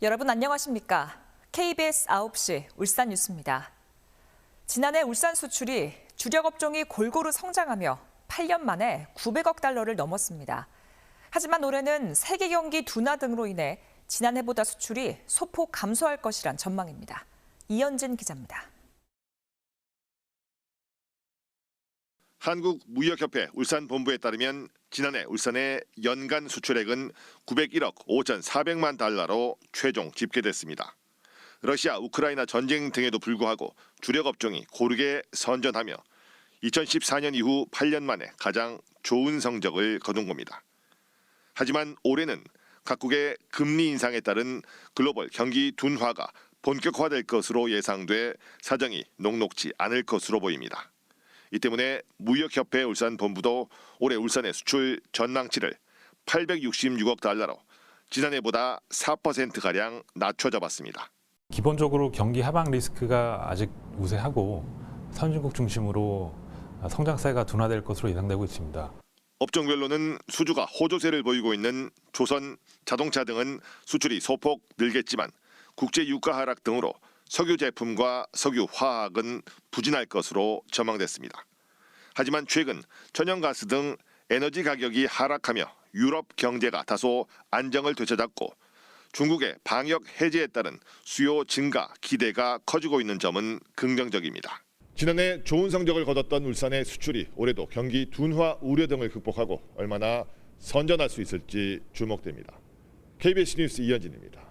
여러분 안녕하십니까? KBS 9시 울산 뉴스입니다. 지난해 울산 수출이 주력 업종이 골고루 성장하며 8년 만에 900억 달러를 넘었습니다. 하지만 올해는 세계 경기 둔화 등으로 인해 지난해보다 수출이 소폭 감소할 것이란 전망입니다. 이현진 기자입니다. 한국무역협회 울산 본부에 따르면 지난해 울산의 연간 수출액은 901억 5,400만 달러로 최종 집계됐습니다. 러시아 우크라이나 전쟁 등에도 불구하고 주력 업종이 고르게 선전하며 2014년 이후 8년 만에 가장 좋은 성적을 거둔 겁니다. 하지만 올해는 각국의 금리 인상에 따른 글로벌 경기 둔화가 본격화될 것으로 예상돼 사정이 녹록지 않을 것으로 보입니다. 이 때문에 무역협회 울산 본부도 올해 울산의 수출 전망치를 866억 달러로 지난해보다 4% 가량 낮춰 잡았습니다. 기본적으로 경기 하방 리스크가 아직 우세하고 선진국 중심으로 성장세가 둔화될 것으로 예상되고 있습니다. 업종별로는 수주가 호조세를 보이고 있는 조선, 자동차 등은 수출이 소폭 늘겠지만 국제 유가 하락 등으로 석유 제품과 석유 화학은 부진할 것으로 전망됐습니다. 하지만 최근 천연가스 등 에너지 가격이 하락하며 유럽 경제가 다소 안정을 되찾았고 중국의 방역 해제에 따른 수요 증가 기대가 커지고 있는 점은 긍정적입니다. 지난해 좋은 성적을 거뒀던 울산의 수출이 올해도 경기 둔화 우려 등을 극복하고 얼마나 선전할 수 있을지 주목됩니다. KBS 뉴스 이현진입니다.